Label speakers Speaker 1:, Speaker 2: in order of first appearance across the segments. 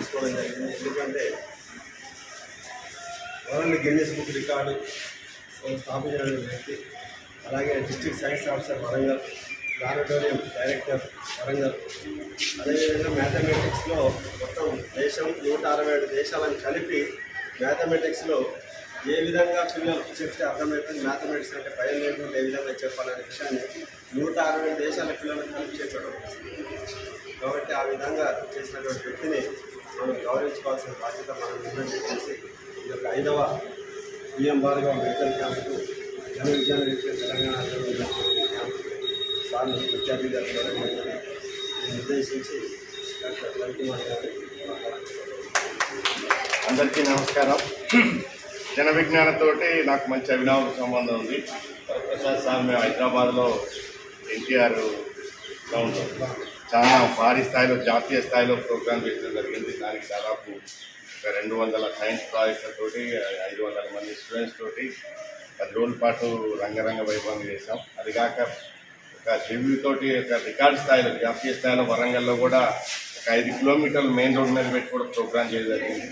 Speaker 1: తీసుకోవడం జరిగింది ఎందుకంటే వరల్డ్ గిన్నెస్ బుక్ రికార్డు స్థాపించడం వ్యక్తి అలాగే district science officer Warangal auditorium director Warangal. అదేవిధంగా మ్యాథమెటిక్స్లో మొత్తం దేశం నూట అరవై ఏడు దేశాలను కలిపి మ్యాథమెటిక్స్లో ఏ విధంగా పిల్లలకు చెప్తే అర్థమవుతుంది మ్యాథమెటిక్స్ అంటే భయం లేకుండా ఏ విధంగా చెప్పాలనే విషయాన్ని నూట అరవై దేశాల పిల్లలకు కలిపి చేర్చడం కాబట్టి ఆ విధంగా చేసినటువంటి వ్యక్తిని మనం గౌరవించుకోవాల్సిన బాధ్యత మనం నిర్ణయం చేసి ఈ యొక్క ఐదవ బిఎం భార్గవ మెడికల్ క్యాంపుకు జన విజ్ఞాన రీత్యా తెలంగాణ ఆధ్వర్యంలో విద్యార్థి క్యాంపుకు నిర్దేశించి డాక్టర్ రవికుమార్ గారు
Speaker 2: అందరికీ నమస్కారం. జన విజ్ఞానంతోటి నాకు మంచి అవినావ సంబంధం ఉంది. ప్రసాద్ సార్ మేము హైదరాబాద్లో ఎన్టీఆర్ గ్రౌండ్లో చాలా భారీ స్థాయిలో జాతీయ స్థాయిలో ప్రోగ్రామ్ చేయడం జరిగింది. దానికి దాదాపు ఒక రెండు వందల సైన్స్ ప్రాజెక్టులతోటి ఐదు వందల మంది స్టూడెంట్స్ తోటి పది రోజుల పాటు రంగరంగ వైభవం చేసాం అదిగాక ఒక రివ్యూ తోటి ఒక రికార్డ్ స్థాయిలో జాతీయ స్థాయిలో వరంగల్లో కూడా ఒక ఐదు కిలోమీటర్లు మెయిన్ రోడ్ మీద పెట్టి కూడా ప్రోగ్రామ్ చేయడం జరిగింది.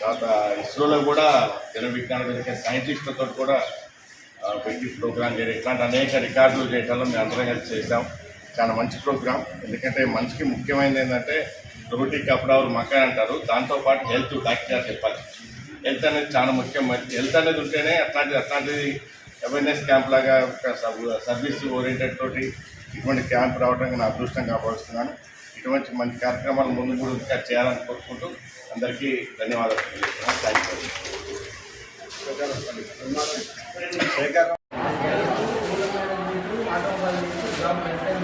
Speaker 2: తర్వాత ఇస్రోలో కూడా జన విజ్ఞాన వేదిక సైంటిస్టులతో కూడా పెట్టి ప్రోగ్రామ్ చేయడం ఇట్లాంటి అనేక రికార్డులు చేయడంలో మేము అందరం కలిసి చేశాం. చాలా మంచి ప్రోగ్రామ్ ఎందుకంటే మనిషికి ముఖ్యమైనది ఏంటంటే రోటీ కపడవరు మకాయ్ అంటారు. దాంతోపాటు హెల్త్ డాక్టర్ చెప్పాలి. హెల్త్ అనేది చాలా ముఖ్యం. హెల్త్ అనేది ఉంటేనే అట్లాంటి అట్లాంటిది అవేర్నెస్ క్యాంప్ లాగా ఒక సబ్ సర్వీస్ ఓరియంటెడ్ తోటి ఇటువంటి క్యాంప్ రావడానికి నా అదృష్టం కాపాడుతున్నాను ఇటువంటి మంచి కార్యక్రమాలు ముందు కూడా ఇంకా చేయాలని కోరుకుంటూ అందరికీ ధన్యవాదాలు తెలియజేస్తున్నాను. Thank you